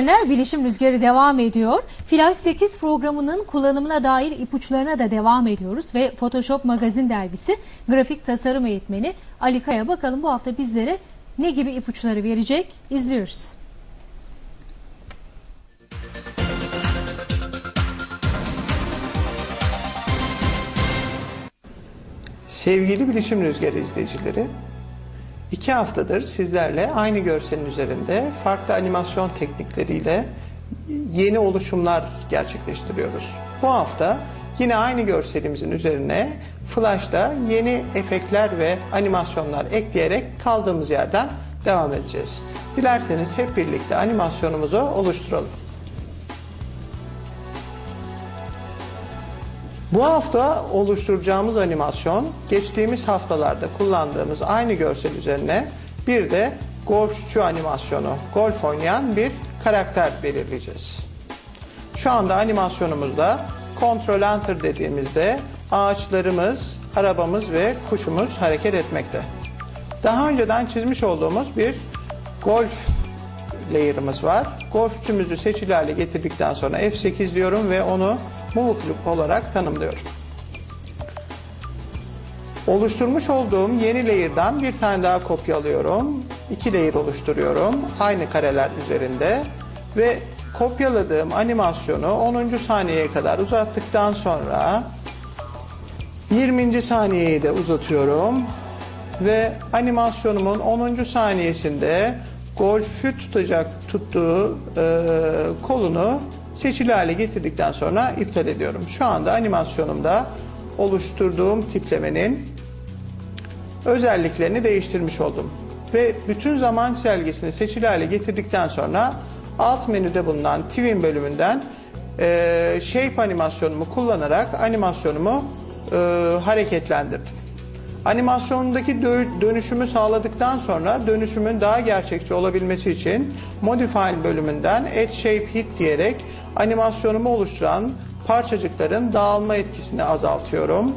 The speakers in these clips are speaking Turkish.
izleyenler Bilişim Rüzgarı devam ediyor. Flash 8 programının kullanımına dair ipuçlarına da devam ediyoruz ve Photoshop Magazin dergisi grafik tasarım eğitmeni Ali Kaya bakalım bu hafta bizlere ne gibi ipuçları verecek izliyoruz. Sevgili Bilişim Rüzgarı izleyicileri, iki haftadır sizlerle aynı görselin üzerinde farklı animasyon teknikleriyle yeni oluşumlar gerçekleştiriyoruz. Bu hafta yine aynı görselimizin üzerine Flash'ta yeni efektler ve animasyonlar ekleyerek kaldığımız yerden devam edeceğiz. Dilerseniz hep birlikte animasyonumuzu oluşturalım. Bu hafta oluşturacağımız animasyon geçtiğimiz haftalarda kullandığımız aynı görsel üzerine bir de golfçu animasyonu, golf oynayan bir karakter belirleyeceğiz. Şu anda animasyonumuzda Ctrl Enter dediğimizde ağaçlarımız, arabamız ve kuşumuz hareket etmekte. Daha önceden çizmiş olduğumuz bir golf layer'ımız var. Golfçümüzü seçili hale getirdikten sonra F8 diyorum ve onu Clip olarak tanımlıyorum. Oluşturmuş olduğum yeni layer'dan bir tane daha kopyalıyorum. İki layer oluşturuyorum. Aynı kareler üzerinde ve kopyaladığım animasyonu 10. saniyeye kadar uzattıktan sonra 20. saniyeyi de uzatıyorum ve animasyonumun 10. saniyesinde golfü tutacak tuttuğu e, kolunu seçili hale getirdikten sonra iptal ediyorum. Şu anda animasyonumda oluşturduğum tiplemenin özelliklerini değiştirmiş oldum. Ve bütün zaman çizelgesini seçili hale getirdikten sonra alt menüde bulunan Twin bölümünden e, Shape animasyonumu kullanarak animasyonumu e, hareketlendirdim. Animasyondaki dönüşümü sağladıktan sonra dönüşümün daha gerçekçi olabilmesi için Modify bölümünden Add Shape Hit diyerek animasyonumu oluşturan parçacıkların dağılma etkisini azaltıyorum.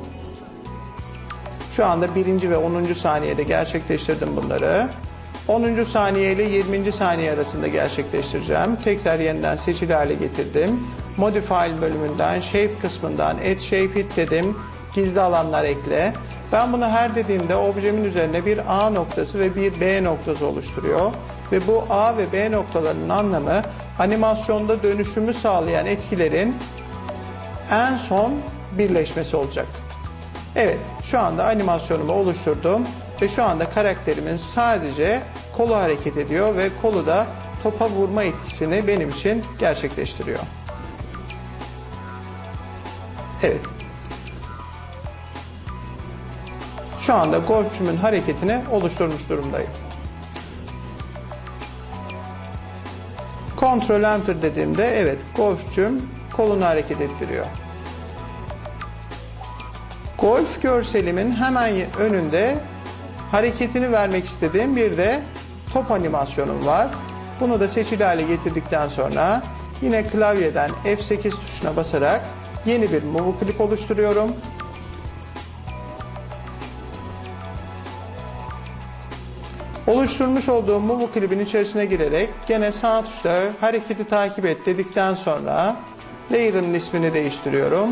Şu anda birinci ve 10. saniyede gerçekleştirdim bunları. 10. saniye ile 20. saniye arasında gerçekleştireceğim. Tekrar yeniden seçili hale getirdim. Modify bölümünden Shape kısmından Add Shape Hit dedim. Gizli alanlar ekle. Ben bunu her dediğimde objemin üzerine bir A noktası ve bir B noktası oluşturuyor. Ve bu A ve B noktalarının anlamı animasyonda dönüşümü sağlayan etkilerin en son birleşmesi olacak. Evet şu anda animasyonumu oluşturdum ve şu anda karakterimin sadece kolu hareket ediyor ve kolu da topa vurma etkisini benim için gerçekleştiriyor. Evet. Şu anda golfçümün hareketini oluşturmuş durumdayım. Ctrl Enter dediğimde evet golfçüm kolunu hareket ettiriyor. Golf görselimin hemen önünde hareketini vermek istediğim bir de top animasyonum var. Bunu da seçili hale getirdikten sonra yine klavyeden F8 tuşuna basarak yeni bir move clip oluşturuyorum. Oluşturmuş olduğum Move klibin içerisine girerek gene sağ tuşla hareketi takip et dedikten sonra layer'ın ismini değiştiriyorum.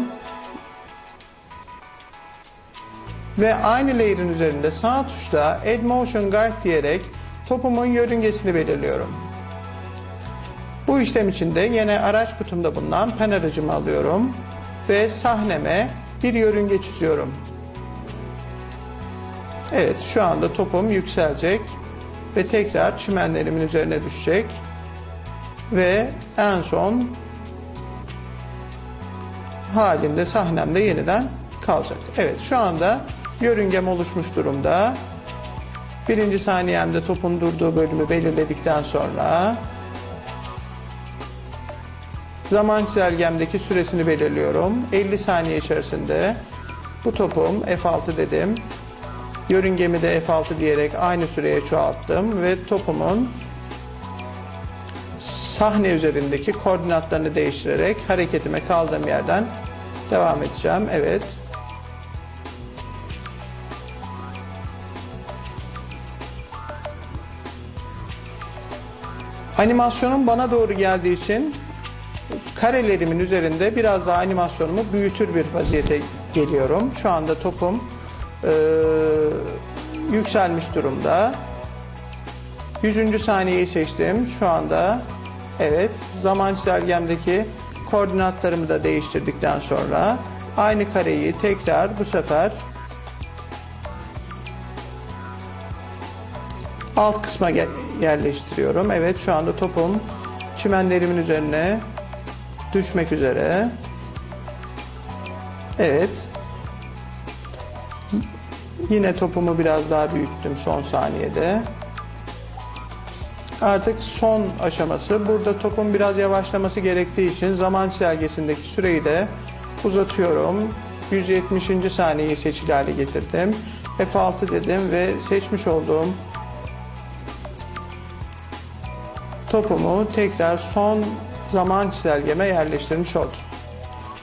Ve aynı layer'ın üzerinde sağ tuşla Add Motion Guide diyerek topumun yörüngesini belirliyorum. Bu işlem için de yine araç kutumda bulunan pen aracımı alıyorum ve sahneme bir yörünge çiziyorum. Evet şu anda topum yükselecek ve tekrar çimenlerimin üzerine düşecek ve en son halinde sahnemde yeniden kalacak. Evet şu anda yörüngem oluşmuş durumda. Birinci saniyemde topun durduğu bölümü belirledikten sonra zaman çizelgemdeki süresini belirliyorum. 50 saniye içerisinde bu topum F6 dedim. Yörüngemi de F6 diyerek aynı süreye çoğalttım ve topumun sahne üzerindeki koordinatlarını değiştirerek hareketime kaldığım yerden devam edeceğim. Evet. Animasyonun bana doğru geldiği için karelerimin üzerinde biraz daha animasyonumu büyütür bir vaziyete geliyorum. Şu anda topum eee, yükselmiş durumda. 100. saniyeyi seçtim. Şu anda evet zaman çizelgemdeki koordinatlarımı da değiştirdikten sonra aynı kareyi tekrar bu sefer alt kısma yerleştiriyorum. Evet şu anda topum çimenlerimin üzerine düşmek üzere. Evet. Yine topumu biraz daha büyüttüm son saniyede. Artık son aşaması. Burada topun biraz yavaşlaması gerektiği için zaman çizelgesindeki süreyi de uzatıyorum. 170. saniyeyi seçili hale getirdim. F6 dedim ve seçmiş olduğum topumu tekrar son zaman çizelgeme yerleştirmiş oldum.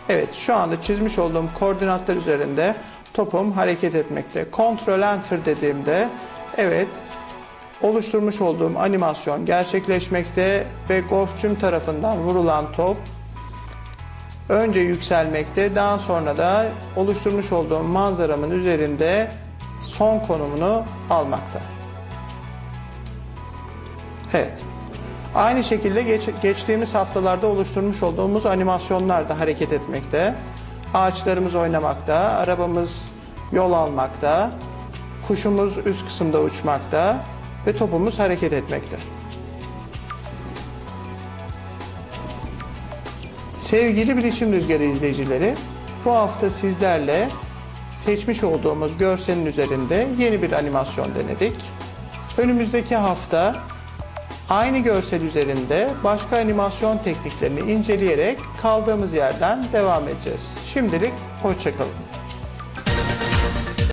Evet şu anda çizmiş olduğum koordinatlar üzerinde topum hareket etmekte. Ctrl Enter dediğimde evet oluşturmuş olduğum animasyon gerçekleşmekte ve golfçüm tarafından vurulan top önce yükselmekte daha sonra da oluşturmuş olduğum manzaramın üzerinde son konumunu almakta. Evet. Aynı şekilde geç- geçtiğimiz haftalarda oluşturmuş olduğumuz animasyonlar da hareket etmekte. Ağaçlarımız oynamakta, arabamız yol almakta, kuşumuz üst kısımda uçmakta ve topumuz hareket etmekte. Sevgili Bilişim Rüzgarı izleyicileri, bu hafta sizlerle seçmiş olduğumuz görselin üzerinde yeni bir animasyon denedik. Önümüzdeki hafta aynı görsel üzerinde başka animasyon tekniklerini inceleyerek kaldığımız yerden devam edeceğiz. Şimdilik hoşçakalın.